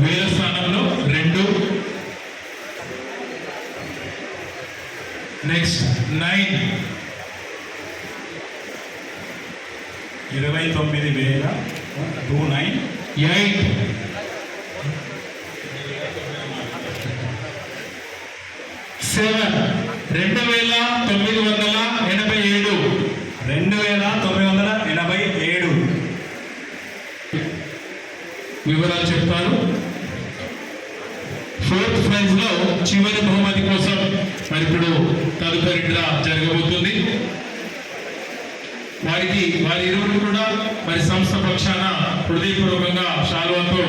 వేల స్థానంలో రెండు. నెక్స్ట్ నైన్ ఇరవై తొమ్మిది వేల టూ నైన్ ఎయిట్ సెవెన్ రెండు వేల తొమ్మిది వందల ఎనభై ఏడు రెండు వేల తొమ్మిది వందల ఎనభై ఏడు వివరాలు చెప్తారు ఫోర్త్ ప్రైజ్లో చివరి బహుమతి కోసం మరి ఇప్పుడు తదుపరి డ్రా జరగబోతుంది. వారికి వారి ఇరువురు కూడా మరి సంస్థ పక్షాన హృదయపూర్వకంగా శాలువాతో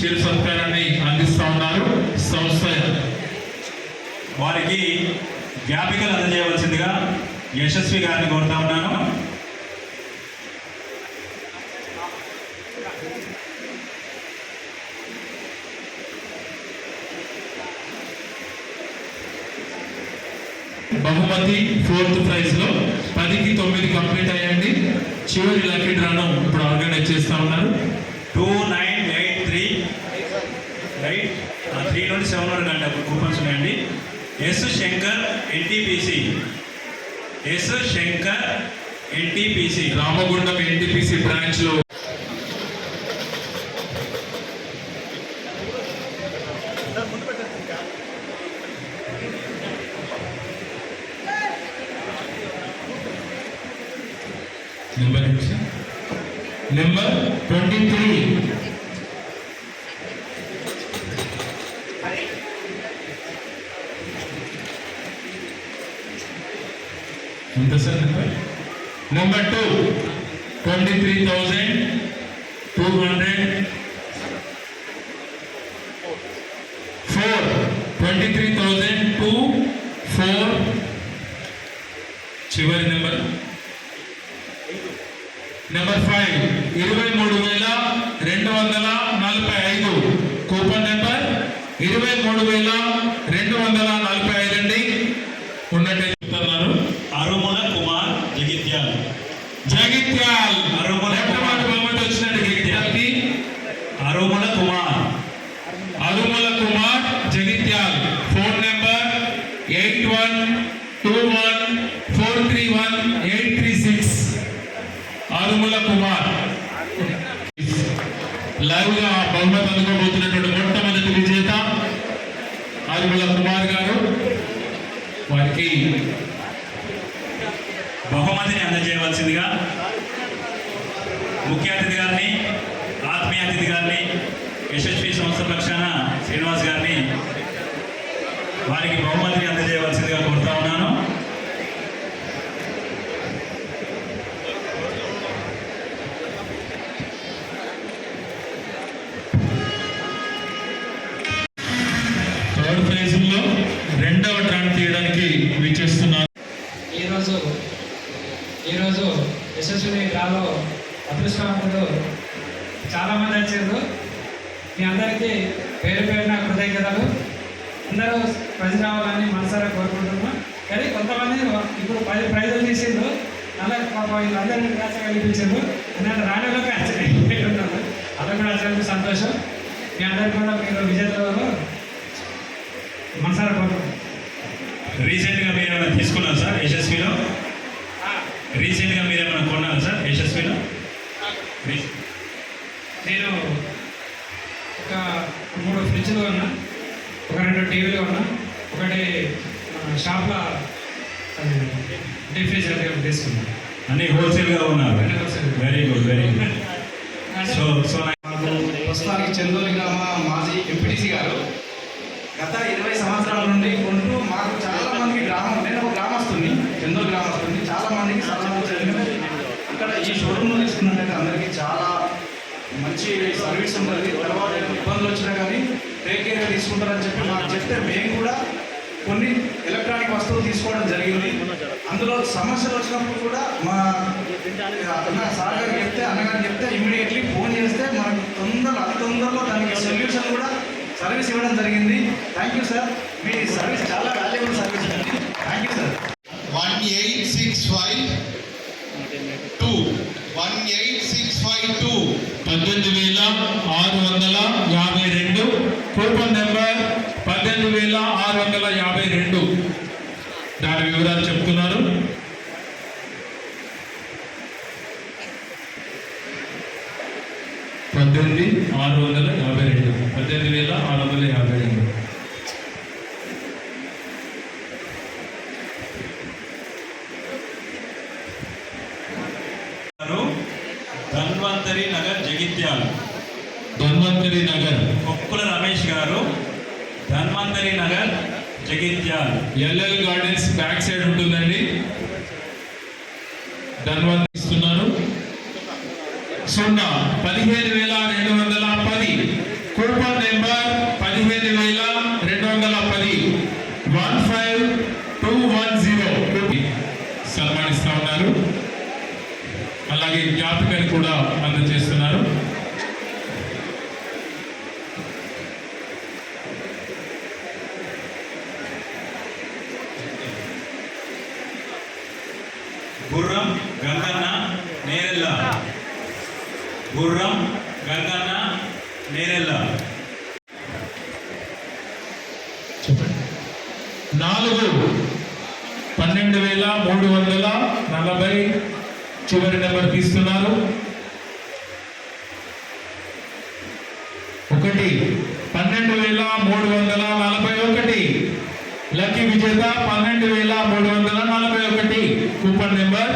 చిరు సత్కారాన్ని అందిస్తూ ఉన్నారు. సంస్థ వారికి జ్ఞాపికలు అందజేయవలసిందిగా యశస్వి గారిని కోరుతా ఉన్నాను. బహుమతి ఫోర్త్ ప్రైజ్లో పదికి తొమ్మిది కంప్లీట్ అయ్యండి. చివరి లక్కీ డ్రాను ఇప్పుడు ఆర్గనైజ్ చేస్తా ఉన్నారు. Two nine eight three. Right three నుండి సెవెన్ వరకు అంటే అప్పుడు కూపన్స్ ఉన్నాయండి. S Shankar NTPC. S Shankar NTPC. Ramagundam NTPC branch number number twenty three ఎంత sir number number two twenty three thousand two hundred four twenty three thousand two four చివరి number రూపాయి ఇరవై మూడు వేల రెండు వందల నలభై ఐదు. కూపన్ నెంబర్ ఇరవై మూడు వేల రెండు వందల నలభై ఐదు అండి ఉన్నట్టు చెప్తున్నారు అరుముల కుమార్ జగిత్యాల్ జగిత్యాల్ అరుమల మొట్టమొదటి బహుమతి వచ్చినట్టు జగిత్యాల్కి Arumula Kumar Arumala Kumar Jagtial phone number eight one two one four three one eight three six Arumala Kumar. లైవ్గా బహుమతి అందుకోబోతున్నటువంటి మొట్టమొదటి విజేత అరుమల కుమార్ గారు. వారికి బహుమతిని అందజేయవలసిందిగా ముఖ్య అతిథి గారిని ఆత్మీయ అతిథి గారిని యశస్వి సంస్థ పక్షాన శ్రీనివాస్ గారిని వారికి బహుమతిని అందజేయ అదృష్టవంతులు చాలామంది వచ్చారు. మీ అందరికీ పేరు పేరున కృతజ్ఞతలు. అందరూ ప్రజలు రావాలని మనసారా కోరుకుంటున్నాం. కానీ కొంతమంది ఇప్పుడు పది ప్రైజులు తీసిండ్రు. అలా పాప వీళ్ళందరినీ నిరాశ కల్పించారు. ఎందుకంటే రాణిలోకి ఉన్నారు అది కూడా అత్యంత సంతోషం. మీ అందరికీ కూడా మీరు విజేతలు మనసారా కోరుకుంటున్నాం. రీసెంట్గా మీరు ఏమైనా తీసుకున్నారు సార్ యశస్విలో? రీసెంట్గా మీరు ఏమైనా కొన్నారు సార్ యశస్విలో? రీసెంట్ నేను ఒక మూడు ఫ్రిడ్జ్లు ఉన్నా ఒక రెండు టీవీలు ఉన్నా ఒకటి షాప్లో ఫ్రిడ్జ్ ఒకటి తీసుకున్నాను అన్ని హోల్సేల్గా ఉన్నారు. Very good very good so so ప్రస్తుతానికి చందోలి గ్రామ మాజీ ఎంపీటీసీ గారు గత ఇరవై సంవత్సరాల నుండి కొంటూ మాకు చాలా మందికి గ్రామం నేను ఒక గ్రామస్తుని చందోలి గ్రామస్తుని చాలా మందికి ఇక్కడ ఈ షోరూంలో తీసుకున్నట్టయితే అందరికీ చాలా మంచి సర్వీస్ ఉంటుంది. తర్వాత ఇబ్బందులు వచ్చినా కానీ టేక్ కేర్గా తీసుకుంటారని చెప్పి మాకు చెప్తే మేము కూడా కొన్ని ఎలక్ట్రానిక్ వస్తువులు తీసుకోవడం జరిగింది. అందులో సమస్యలు వచ్చినప్పుడు కూడా మా అన్న సార్ గారు చెప్తే అన్నగారు చెప్తే ఇమీడియట్లీ ఫోన్ చేస్తే మనకు తొందర అతి తొందరలో దానికి సొల్యూషన్ కూడా సర్వీస్ ఇవ్వడం జరిగింది. థ్యాంక్ యూ సార్ మీ సర్వీస్ చాలా వాల్యుబుల్ సర్వీస్ అండి. Thank you sir one eight పద్దెనిమిది వేల ఆరు వందల యాభై రెండు. నెంబర్ పద్దెనిమిది వేల ఆరు వందల యాభై రెండు. దాని వివరాలు పద్దెనిమిది ఆరు వందల యాభై రెండు. పద్దెనిమిది వేల ఆరు వందల యాభై రెండు. రమేష్ గారు Dhanvantari Nagar Jagtial. LL gardens back side ఉంటుందండి. ధన్వంతరి ఇస్తున్నారు. సున్నా పదిహేను వేల రెండు వందల పది. కూపన్ నెంబర్ పదిహేను వేల రెండు వందల పది. One five two one zero. సన్మానిస్తా ఉన్నారు. అలాగే జ్ఞాపికని కూడా అందజేస్తున్నారు గుర్రం గంగన్న నేరెల్ల గుర్రం గంగన్న నేరెల్ల చెప్పండి నాలుగు పన్నెండు వేల మూడు వందల నలభై చివరి నెంబర్ తీస్తున్నారు ఒకటి పన్నెండు వేల మూడు వందల నలభై ఒకటి లక్కీ విజేత పన్నెండు వేల మూడు వందల నలభై ఒకటి. Coupon number.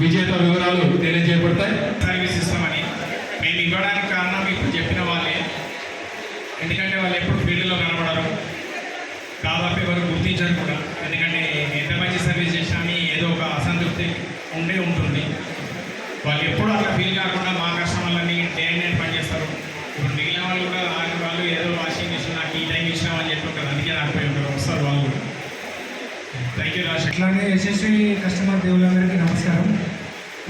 విజేత వివరాలు తెలియజేయబడతాయి సర్వీస్ ఇస్తామని మేము ఇవ్వడానికి కారణం ఇప్పుడు చెప్పిన వాళ్ళే. ఎందుకంటే వాళ్ళు ఎప్పుడు ఫీల్డ్లో కనబడరు. దాదాపు ఎవరు గుర్తించరు కూడా. ఎందుకంటే ఎంత మంచి సర్వీస్ చేసినా ఏదో ఒక అసంతృప్తి ఉండే ఉంటుంది. వాళ్ళు ఎప్పుడు అట్లా ఫీల్ కాకుండా అట్లాగే యశస్వి కస్టమర్ దేవులందరికీ నమస్కారం.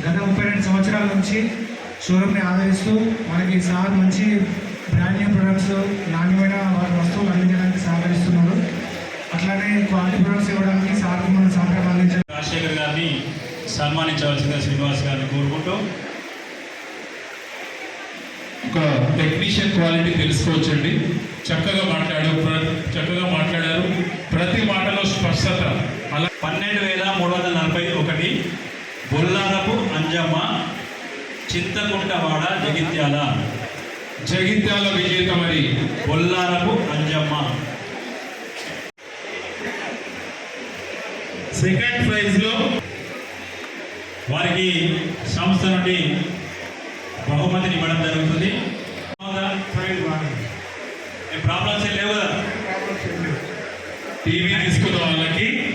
గత ముప్పై రెండు సంవత్సరాల నుంచి షోరూమ్ని ఆదరిస్తూ మనకి సార్ మంచి బ్రాండ్ న్యూ ప్రొడక్ట్స్ నాణ్యమైన వారి వస్తువులు అందించడానికి సహకరిస్తున్నారు. అట్లానే క్వాలిటీ ప్రొడక్ట్స్ ఇవ్వడానికి సార్కి మన సహకారం అందించాలి రాజశేఖర్ గారిని సన్మానించవలసిందిగా శ్రీనివాస్ గారిని కోరుకుంటూ. ఒక టెక్నీషియన్ క్వాలిటీ తెలుసుకోవచ్చండి. చక్కగా మాట్లాడారు ప్ర- చక్కగా మాట్లాడారు. ప్రతి మాటలో స్పష్టత. అలా పన్నెండు వేల మూడు వందల నలభై ఒకటి బొల్లారపు అంజమ్మ చింతకుంటవాడ జగిత్యాల. జగిత్యాల విజేత మరి బొల్లారపు అంజమ్మ. సెకండ్ ప్రైజ్లో వారికి సంస్థ నుండి బహుమతిని ఇవ్వడం జరుగుతుంది. ప్రాబ్లమ్స్ ఏం లేవు కదా? టీవీ తీసుకున్న వాళ్ళకి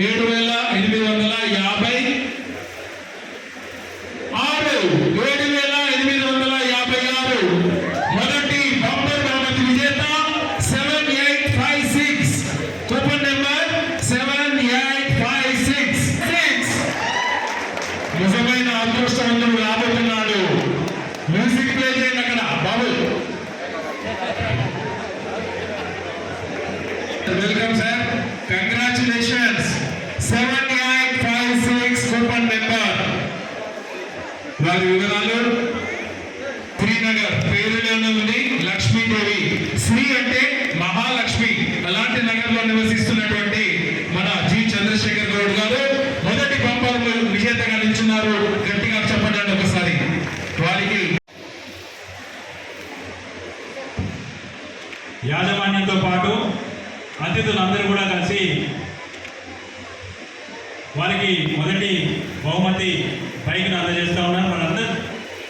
ఏడు వేల ఎనిమిది వందల యాభై ఆరు ఏడు వేల ఎనిమిది వందల యాభై ఆరు మొదటి బంపర్ బహుమతి విజేత seven eight five six coupon number seven eight five six six నిజమైన అదృష్టవంతుడు రాబోతున్నాడు మ్యూజిక్ ప్లే చేయండి అక్కడ బాబు welcome sir congratulations seven eight five six coupon number వారి వివరాలు శ్రీనగర్ పేరులోనే ఉంది లక్ష్మీదేవి శ్రీ అంటే మహాలక్ష్మి అలాంటి నగర్లో నివసిస్తున్నటువంటి మన జి చంద్రశేఖర్ గౌడ్ గారు మొదటి బంపర్ విజేతగా నిల్చున్నారు గట్టిగా చెప్పండి ఒకసారి వారికి యాజమాన్యంతో పాటు అతిథులందరూ కూడా కలిసి వారికి మొదటి బహుమతి బైక్ను అందజేస్తూ ఉన్నారు మనందరూ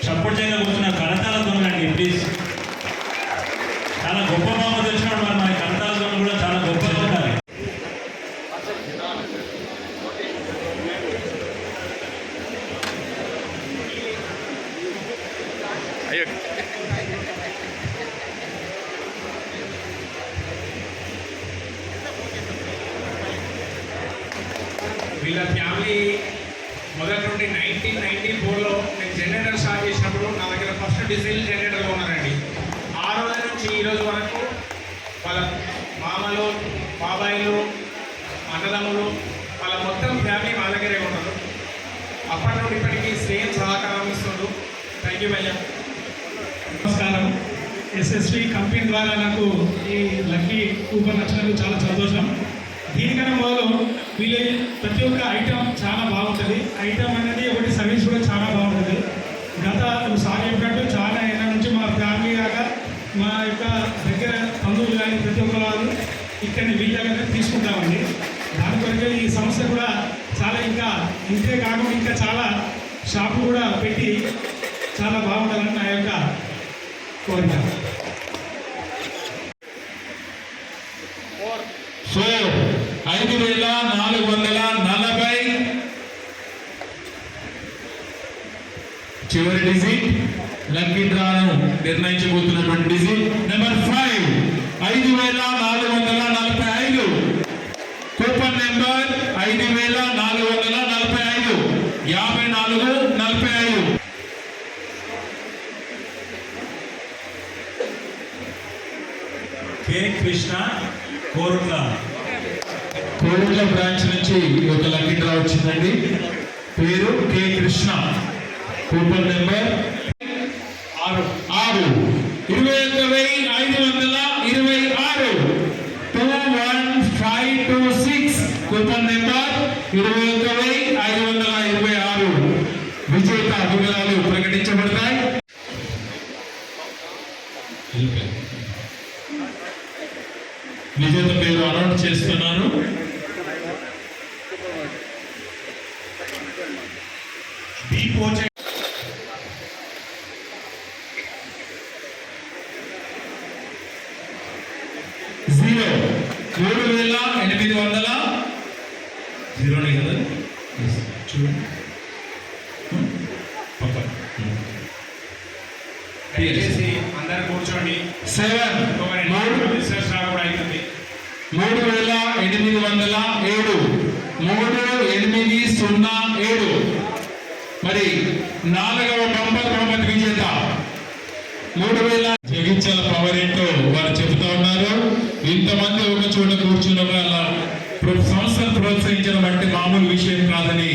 చప్పుడు చేయగా కూర్చున్న కరతాలతో ఉండండి ప్లీజ్ చాలా గొప్ప బహుమతి వచ్చినప్పుడు మరి మన కరతాలతో కూడా చాలా గొప్పగా ఉండాలి వీళ్ళ ఫ్యామిలీ మొదటి నుండి నైన్టీన్ నైన్టీ ఫోర్లో నేను జనరేటర్ స్టార్ట్ చేసినప్పుడు నా దగ్గర ఫస్ట్ డిజిల్ జనరేటర్లో ఉన్నారండి ఆ రోజు నుంచి ఈ రోజు వరకు వాళ్ళ మామలు బాబాయిలు అన్నదమ్ములు వాళ్ళ మొత్తం ఫ్యామిలీ మా దగ్గరే ఉన్నారు. అప్పటి నుండి ఇప్పటికీ సేమ్ సహకారం ఇస్తుండ్రు. థ్యాంక్ యూ భయ్యా. నమస్కారం. ఎస్ఎస్వి కంపెనీ ద్వారా నాకు ఈ లక్కీ కూపన్ వచ్చినందుకు చాలా సంతోషం. దీనికన్నా మొదలు వీళ్ళ ప్రతి ఒక్క ఐటమ్ చాలా బాగుంటుంది. ఐటమ్ అనేది ఒకటి సర్వీస్ కూడా చాలా బాగుంటుంది. గత సార్ చెప్పినట్టు చాలా ఏళ్ళ నుంచి మా ఫ్యామిలీ కాక మా యొక్క దగ్గర బంధువులు కానీ ప్రతి ఒక్క వాళ్ళు ఇక్కడిని వీళ్ళ తీసుకుంటామండి. దాని కొరకే ఈ సంస్థ కూడా చాలా ఇంకా ఇంతే కాకుండా ఇంకా చాలా షాపులు కూడా పెట్టి చాలా బాగుండాలని నా యొక్క కోరిక సో ఐదు వేల నాలుగు వందల నలభై చివరి డిజిట్. లక్కీ డ్రాను నిర్ణయించబోతున్నటువంటి డిజిట్ నెంబర్ ఫైవ్. ఐదు వేల నాలుగు వందల నలభై ఐదు. కూపన్ నెంబర్ ఐదు వేల నాలుగు వందల నలభై ఐదు. యాభై నాలుగు నలభై ఐదు. కే కృష్ణ కోరుట్ల. కోరుట్ల బ్రాంచ్ నుంచి ఒక లక్కీ డ్రా వచ్చిందండి. పేరు కె కృష్ణ. కూపన్ నెంబర్ ఆరు. ఆరు ఇరవై ఒక్క వెయ్యి ఐదు వందల ఇరవై ఆరు two one five two six coupon number ఇరవై ఒక్క వెయ్యి ఐదు వందల ఇరవై ఆరు విజేత వివరాలు ప్రకటించబడతాయి విజేత పేరు అనౌన్స్ చేస్తున్నారు బి పోచే జీరో మూడు వేల ఎనిమిది వందల జీరోనే కదా Yes. చూడండి Hmm? పక్కన. Hmm. దయచేసి అందరు కూర్చోండి సెవెన్ ఒక రెండు మూడు నిమిషాలు రిసెర్చ్ రా కూడా అవుతుంది మూడు వేల ఎనిమిది వందల ఏడు మూడు ఎనిమిది సున్నా ఏడు మరి నాలుగవ బంపర్ బహుమతి విజేత మూడు వేల జగించాల పవర్ ఏంటో వారు చెబుతా ఉన్నారు ఇంతమంది ఒక చోట కూర్చున్న వాళ్ళ ప్ర- సంస్థను ప్రోత్సహించడం అంటే మామూలు విషయం కాదని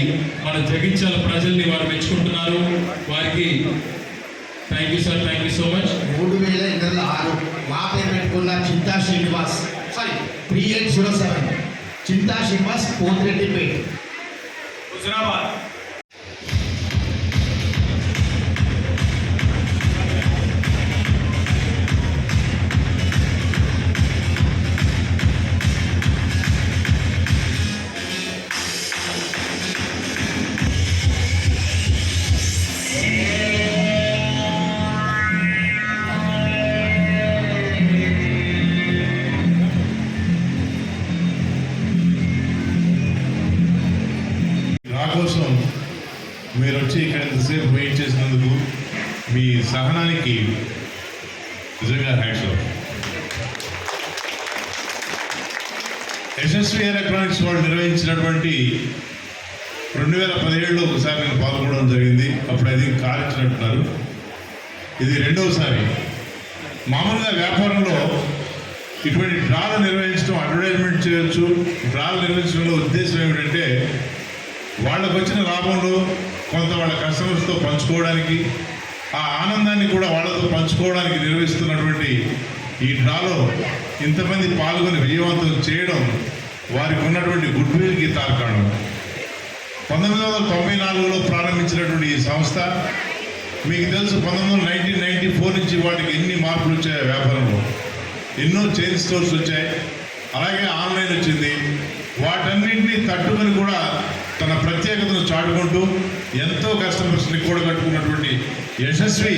మన జగించాల ప్రజల్ని వారు మెచ్చుకుంటున్నారు. వారికి thank you sir thank you so much మూడు వేల వందల ఆరు. మా పేరు పెట్టుకున్న Chinta Srinivas. Sorry three eight zero seven. Chinta Srinivas Pothireddypet. Huzurabad. మీరు వచ్చి ఇక్కడ ఇంతసేపు వెయిట్ చేసినందుకు మీ సహనానికి నిజంగా హ్యాట్స్ యశస్వి ఎలక్ట్రానిక్స్ వాళ్ళు నిర్వహించినటువంటి రెండు వేల పదిహేడులో ఒకసారి నేను పాల్గొనడం జరిగింది. అప్పుడు అది కార్ ఇచ్చినట్టున్నారు. ఇది రెండవసారి. మామూలుగా వ్యాపారంలో ఇటువంటి డ్రాలు నిర్వహించడం అడ్వర్టైజ్మెంట్ చేయొచ్చు. డ్రాలు నిర్వహించడంలో ఉద్దేశం ఏమిటంటే వాళ్ళకు వచ్చిన లాభంలో కొంత వాళ్ళ కస్టమర్స్తో పంచుకోవడానికి ఆ ఆనందాన్ని కూడా వాళ్ళతో పంచుకోవడానికి నిర్వహిస్తున్నటువంటి ఈ డ్రాలో ఇంతమంది పాల్గొని విజయవంతం చేయడం వారికి ఉన్నటువంటి గుడ్ విల్కి తార్కాణం పంతొమ్మిది వందల తొంభై నాలుగులో ప్రారంభించినటువంటి ఈ సంస్థ మీకు తెలుసు పంతొమ్మిది వందల నైన్టీన్ నైన్టీ ఫోర్ నుంచి వాటికి ఎన్ని మార్పులు వచ్చాయి వ్యాపారంలో. ఎన్నో చైన్ స్టోర్స్ వచ్చాయి. అలాగే ఆన్లైన్ వచ్చింది. వాటన్నింటినీ తట్టుకొని కూడా తన ప్రత్యేకతను చాటుకుంటూ ఎంతో కస్టమర్స్ని కూడగట్టుకున్నటువంటి యశస్వి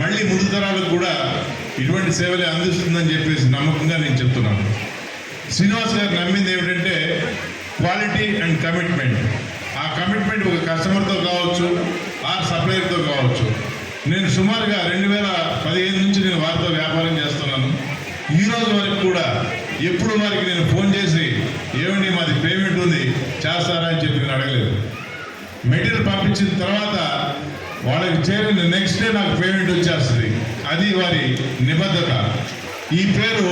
మళ్ళీ ముందు తరాలకు కూడా ఇటువంటి సేవలే అందిస్తుందని చెప్పేసి నమ్మకంగా నేను చెప్తున్నాను. శ్రీనివాస్ గారు నమ్మింది ఏమిటంటే క్వాలిటీ అండ్ కమిట్మెంట్. ఆ కమిట్మెంట్ ఒక కస్టమర్తో కావచ్చు ఆ సప్లయర్తో కావచ్చు. నేను సుమారుగా రెండు వేల పదిహేను నుంచి నేను వారితో వ్యాపారం చేస్తున్నాను. ఈ రోజు వరకు కూడా ఎప్పుడు వారికి నేను ఫోన్ చేసి ఏమండి మాది పేమెంట్ ఉంది చేస్తారా అని చెప్పి నేను అడగలేదు మెటీరియల్ పంపించిన తర్వాత వాళ్ళకి చేరిన నెక్స్ట్ డే నాకు పేమెంట్ వచ్చేస్తుంది. అది వారి నిబద్ధత. ఈ పేరు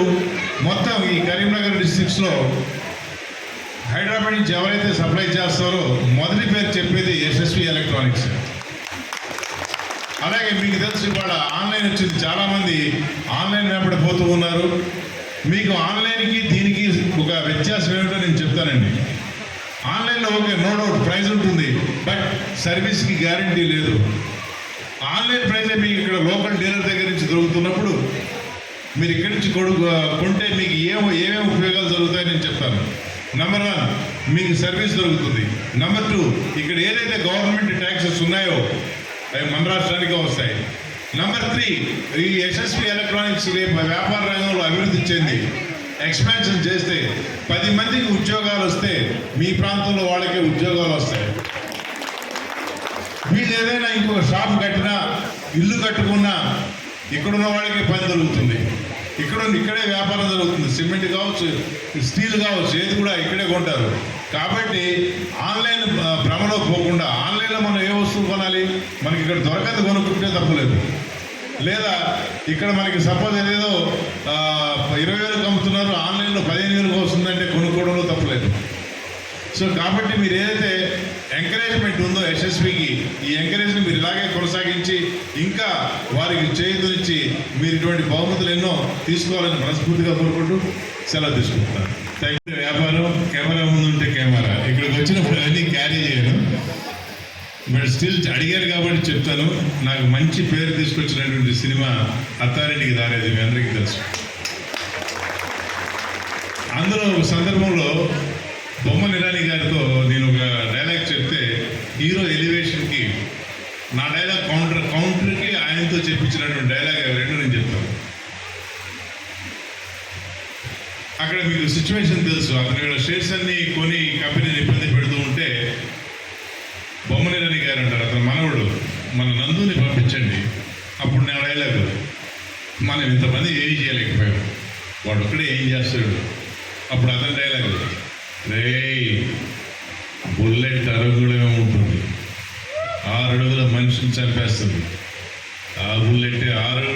మొత్తం ఈ కరీంనగర్ డిస్టిక్స్లో హైదరాబాద్ నుంచి ఎవరైతే సప్లై చేస్తారో మొదటి పేరు చెప్పేది యశస్వి ఎలక్ట్రానిక్స్ అలాగే మీకు తెలుసు ఇవాళ ఆన్లైన్ వచ్చింది. చాలామంది ఆన్లైన్ వెంబడి పోతూ ఉన్నారు. మీకు ఆన్లైన్కి దీనికి ఒక వ్యత్యాసం ఏమిటో నేను చెప్తానండి. ఆన్లైన్లో ఓకే నో డౌట్ ప్రైస్ ఉంటుంది. బట్ సర్వీస్కి గ్యారంటీ లేదు. ఆన్లైన్ ప్రైజ్ మీకు ఇక్కడ లోకల్ డీలర్ దగ్గర నుంచి దొరుకుతున్నప్పుడు మీరు ఇక్కడి నుంచి కొడు కొంటే మీకు ఏమో ఏమేమి ఉపయోగాలు జరుగుతాయని నేను చెప్తాను. నెంబర్ వన్ మీకు సర్వీస్ దొరుకుతుంది. నెంబర్ టూ ఇక్కడ ఏదైతే గవర్నమెంట్ ట్యాక్సెస్ ఉన్నాయో అవి మన రాష్ట్రానికే వస్తాయి. నెంబర్ త్రీ ఈ యశస్వి ఎలక్ట్రానిక్స్ రేపు వ్యాపార రంగంలో అభివృద్ధి చెంది. ఎక్స్పాన్షన్ చేస్తే పది మందికి ఉద్యోగాలు వస్తే మీ ప్రాంతంలో వాళ్ళకే ఉద్యోగాలు వస్తాయి. వీళ్ళు ఏదైనా ఇంకొక షాప్ కట్టినా ఇల్లు కట్టుకున్నా ఇక్కడున్న వాళ్ళకి పని దొరుకుతుంది ఇక్కడ ఇక్కడే వ్యాపారం జరుగుతుంది. సిమెంట్ కావచ్చు స్టీల్ కావచ్చు ఏది కూడా ఇక్కడే కొంటారు. కాబట్టి ఆన్లైన్ భ్రమలో పోకుండా ఆన్లైన్లో మనం ఏ వస్తువు కొనాలి? మనకి ఇక్కడ దొరకదు కొనుక్కుంటే తప్పలేదు. లేదా ఇక్కడ మనకి సపోజ్ ఏదేదో ఇరవై వేలకు అమ్ముతున్నారు ఆన్లైన్లో పదిహేను వేలకు వస్తుందంటే కొనుక్కోవడంలో తప్పలేదు సో కాబట్టి మీరు ఏదైతే ఎంకరేజ్మెంట్ ఉందో యశస్వికి ఈ ఎంకరేజ్ని మీరు ఇలాగే కొనసాగించి ఇంకా వారికి చేతునిచ్చి మీరు ఇటువంటి బహుమతులు ఎన్నో తీసుకోవాలని మనస్ఫూర్తిగా కోరుకుంటూ సెలవు తీసుకుంటున్నాను. థ్యాంక్ యూ వ్యాపారం. కెమెరా ముందు ఉంటే కెమెరా ఇక్కడికి వచ్చినప్పుడు అన్నీ క్యారీ చేయను బట్ స్టిల్ అడిగారు కాబట్టి చెప్తాను. నాకు మంచి పేరు తీసుకొచ్చినటువంటి సినిమా అత్తారెడ్డికి దారేది మీ అందరికీ తెలుసు. అందులో ఒక సందర్భంలో బొమ్మ నిరాని గారితో నేను ఒక డైలాగ్ చెప్తే హీరో ఎలివేషన్కి నా డైలాగ్ కౌంటర్ కౌంటర్కి ఆయనతో చెప్పించినటువంటి డైలాగ్ రెండు నేను చెప్తాను. అక్కడ మీకు సిచ్యువేషన్ తెలుసు. అతను ఇక్కడ షేర్స్ అన్ని కొని కంపెనీని ఇబ్బంది పెడుతూ గారు అంటారు అతను మనవడు మన నందుని పంపించండి. అప్పుడు నా అడగలేదు. మనం ఇంతమంది ఏం చేయలేకపోయాం వాడు ఒక్కడే ఏం చేస్తాడు? అప్పుడు అతను డైలాగ్ రే బుల్లెట్ అరుగుడమే ఉంటుంది. ఆరు అడుగుల మనిషిని చంపేస్తుంది. ఆ బుల్లెట్ ఆరు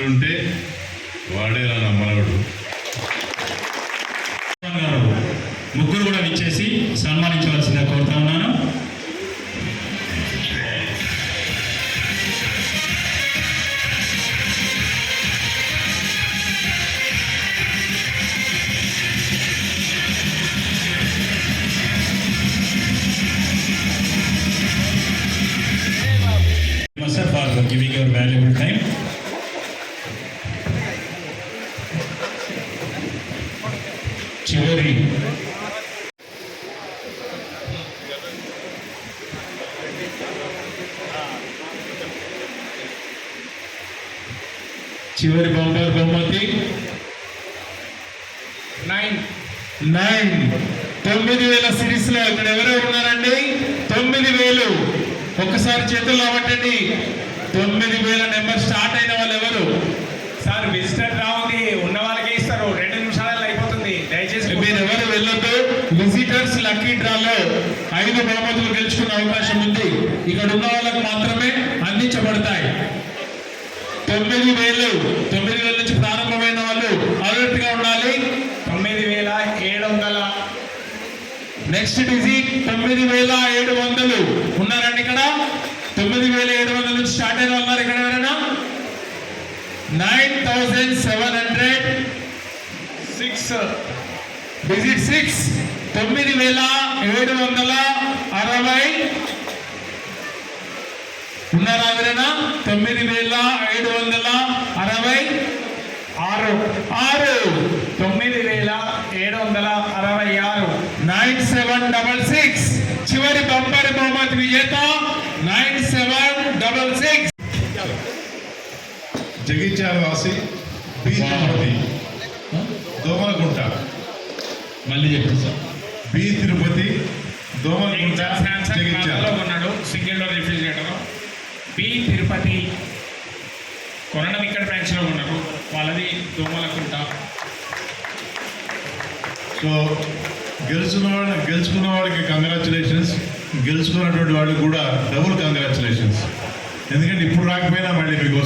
చివరి బంపర్ బహుమతి. నైన్ నైన్ తొమ్మిది వేల సిరీస్లో ఇక్కడ ఎవరెవరు ఉన్నారండి? తొమ్మిది వేలు. ఒక్కసారి చేతుల్లో పట్టండి తొమ్మిది వేల నెంబర్ స్టార్ట్ అయిన వాళ్ళు ఎవరు? సార్ విజిటర్ రావుంది ఉన్న వాళ్ళకే ఇస్తారు. రెండు నిమిషాలలో అయిపోతుంది. దయచేసి మీరు ఎవరు వెళ్ళొద్దు? విజిటర్స్ లక్కీ డ్రాలో ఐదు బహుమతులు గెలుచుకునే అవకాశం ఉంది. ఇక్కడ ఉన్న వాళ్ళకు మాత్రమే అందించబడతాయి. తొమ్మిది వేలు. తొమ్మిది వేల నుంచి ప్రారంభమైన వాళ్ళు అలర్ట్గా ఉండాలి. తొమ్మిది వేల ఏడు వందల. నెక్స్ట్ డిజిట్ తొమ్మిది వేల ఏడు వందలు. ఉన్నారండి ఇక్కడ? తొమ్మిది వేల ఏడు వందల నుంచి స్టార్ట్ అయిన వాళ్ళు ఉన్నారు ఇక్కడ ఎవరైనా? Nine thousand seven hundred six digit six తొమ్మిది వేల ఏడు వందల అరవై ఉన్నారా ఎవరైనా తొమ్మిది వేల ఏడు వందల అరవై ఆరు. ఆరు. తొమ్మిది వేల ఏడు వందల అరవై ఆరు. Nine seven double six. చివరి బంపర్ బహుమతి విజేత nine seven double six. Jagtial B Tirupati. Domalagunta మళ్ళీ చెప్పండి సార్. బి తిరుపతి దోమలగుంట జగిత్యాల. ఉన్నాడు single door refrigerator P Tirupati కొనడం ఇక్కడ బ్రాంచ్లో ఉన్నారు. వాళ్ళది దోమలకుంట. సో గెలుచున్న వాళ్ళ గెలుచుకున్న వాడికి కంగ్రాచులేషన్స్ గెలుచుకున్నటువంటి వాళ్ళకి కూడా డబుల్ కంగ్రాచులేషన్స్ ఎందుకంటే ఇప్పుడు రాకపోయినా మళ్ళీ మీకు